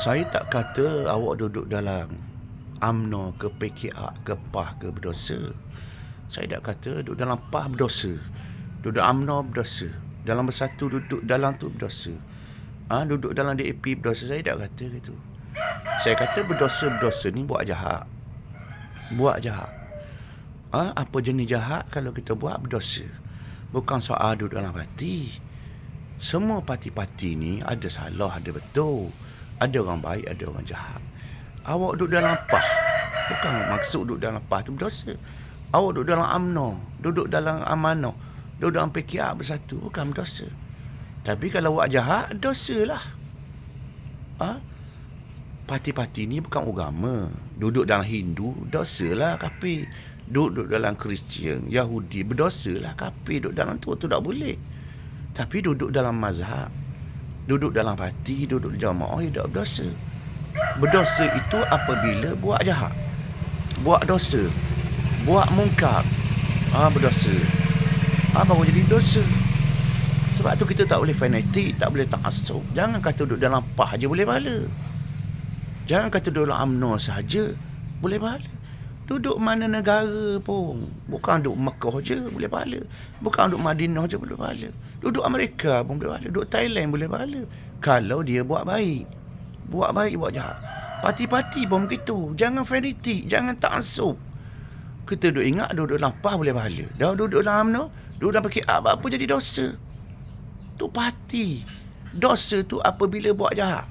Saya tak kata awak duduk dalam UMNO ke PKA ke PAH ke berdosa. Saya tak kata duduk dalam PAH berdosa. Duduk UMNO berdosa. Dalam bersatu duduk dalam tu berdosa. Ah ha, duduk dalam DAP berdosa. Saya tak kata gitu. Saya kata berdosa-berdosa ni buat jahat. Buat jahat. Ah ha, apa jenis jahat kalau kita buat berdosa. Bukan soal duduk dalam parti. Semua parti-parti ni ada salah, ada betul. Ada orang baik, ada orang jahat. Awak duduk dalam PAH. Bukan maksud duduk dalam PAH tu berdosa. Awak duduk dalam UMNO. Duduk dalam AMANO. Duduk dalam PKA bersatu. Bukan berdosa. Tapi kalau awak jahat, dosa lah. Ha? Parti-parti ni bukan agama. Duduk dalam Hindu, dosa lah kapi. Duduk dalam Kristian, Yahudi, berdosa lah kapi. Duduk dalam tu, tu tak boleh. Tapi duduk dalam mazhab duduk dalam parti, duduk jamaah, tidak berdosa. Berdosa itu apabila buat jahat. Buat dosa. Buat mungkar. Ah berdosa. Ah baru jadi dosa. Sebab tu kita tak boleh fanatik, tak boleh ta'assub. Jangan kata duduk dalam PAH aja boleh pahala. Jangan kata duduk dalam UMNO saja boleh pahala. Duduk mana negara pun. Bukan duduk Mekah je boleh pahala. Bukan duduk Madinah je boleh pahala. Duduk Amerika pun boleh pahala. Duduk Thailand boleh pahala. Kalau dia buat baik. Buat baik, buat jahat. Parti-parti pun begitu. Jangan fanatik. Jangan ta'asub. Kita duduk ingat duduk dalam PAH boleh pahala. Dah duduk dalam UMNO. Duduk dalam pakai apa jadi dosa. Tu parti. Dosa tu apabila buat jahat.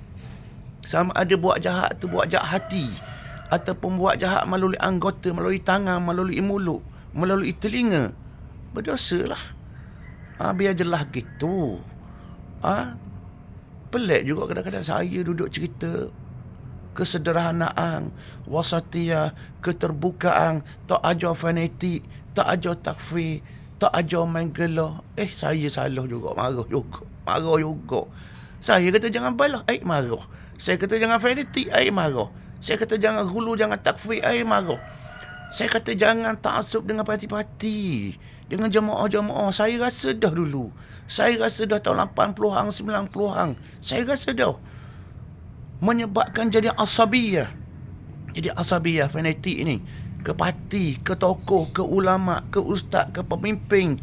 Sama ada buat jahat tu buat jahat hati ataupun buat jahat melalui anggota, melalui tangan, melalui mulut, melalui telinga, berdosa lah. Ha, biar jelas gitu. Ha? Pelik juga kadang-kadang saya duduk cerita kesederhanaan, wasatiyah, keterbukaan, tak ajar fanatik, tak ajar takfir, tak ajar main gelah. Eh, saya salah juga, marah juga. Marah juga. Saya kata jangan balah, eh marah. Saya kata jangan fanatik, eh marah. Saya kata jangan hulu, jangan takfir air marah. Saya kata jangan taksub dengan parti-parti. Dengan jemaah-jemaah. Saya rasa dah dulu. Saya rasa dah tahun 80-an, 90-an. Saya rasa dah. Menyebabkan jadi asabiyah. Jadi asabiyah fanatik ini. Ke parti, ke tokoh, ke ulama, ke ustaz, ke pemimpin.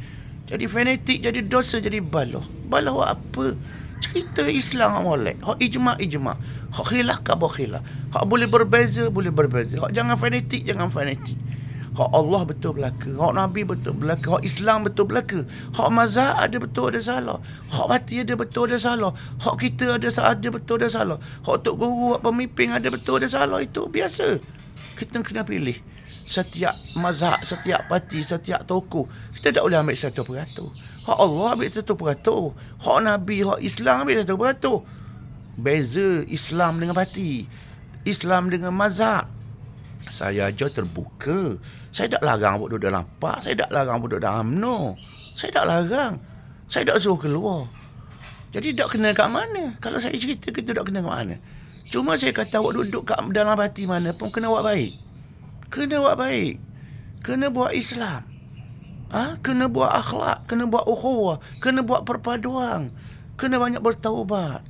Jadi fanatik, jadi dosa, jadi baloh. Baloh apa? Cerita Islam boleh. Hak ijma' ijma'. Hak khilaf ke apa khilaf. Hak boleh berbeza, boleh berbeza. Hak jangan fanatik, jangan fanatik. Hak Allah betul belaka. Hak Nabi betul belaka. Hak Islam betul belaka. Hak mazhab ada betul ada salah. Hak mati ada betul ada salah. Hak kita ada ada betul ada salah. Hak tok guru, hak pemimpin ada betul ada salah. Itu biasa. Kita kena pilih setiap mazhab, setiap parti, setiap tokoh. Kita tak boleh ambil satu peratus. Hak Allah ambil satu peratus. Hak Nabi, hak Islam ambil satu peratus. Beza Islam dengan parti. Islam dengan mazhab. Saya aja terbuka. Saya tak larang duduk dalam pak. Saya tak larang duduk dalam UMNO. Saya tak larang. Saya tak suruh keluar. Jadi tak kena kat mana? Kalau saya cerita, kita tak kena kat mana? Cuma saya kata awak duduk kat dalam parti mana pun kena buat baik. Kena buat baik. Kena buat Islam. Ha? Kena buat akhlak. Kena buat ukhuwah. Kena buat perpaduan. Kena banyak bertaubat.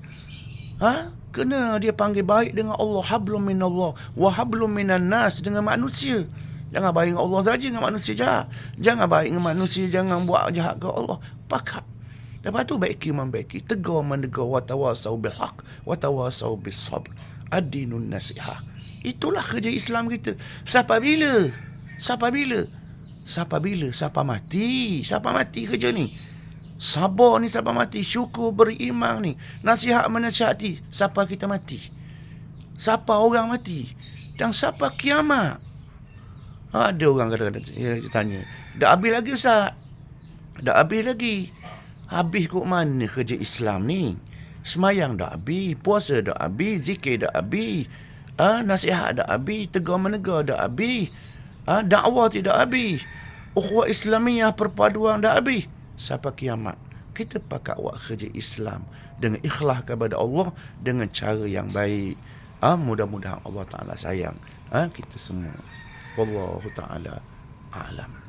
Ha? Kena dia panggil baik dengan Allah. Hablum minallah. Wa hablum minan nas. Dengan manusia. Jangan baik dengan Allah saja dengan manusia jahat. Jangan baik dengan manusia. Jangan buat jahat ke Allah. Pakat. Lepas tu baiki membaiki. Tegur menegur. Watawasau bilhaq. Watawasau bisabr. Adinun nasihah. Itulah kerja Islam kita. Siapa bila? Siapa bila? Siapa bila? Siapa mati? Siapa mati kerja ni? Sabar ni siapa mati? Syukur beriman ni. Nasihat menasihati. Siapa kita mati? Siapa orang mati? Dan siapa kiamat? Ada orang kadang-kadang ya, tanya. Dah habis lagi Ustaz? Dah habis lagi? Habis kok mana kerja Islam ni? Semayang dah habis. Puasa dah habis. Zikir dah habis. Ah, ha, nasihat dah habis, tegur menegur dah habis. Ah, ha, dakwah tidak habis. Ukhuwah Islamiyah perpaduan dah habis. Sampai kiamat. Kita pakai awak kerja Islam dengan ikhlas kepada Allah dengan cara yang baik. Ah, ha, mudah-mudahan Allah Taala sayang ah ha, kita semua. Wallahu taala alam.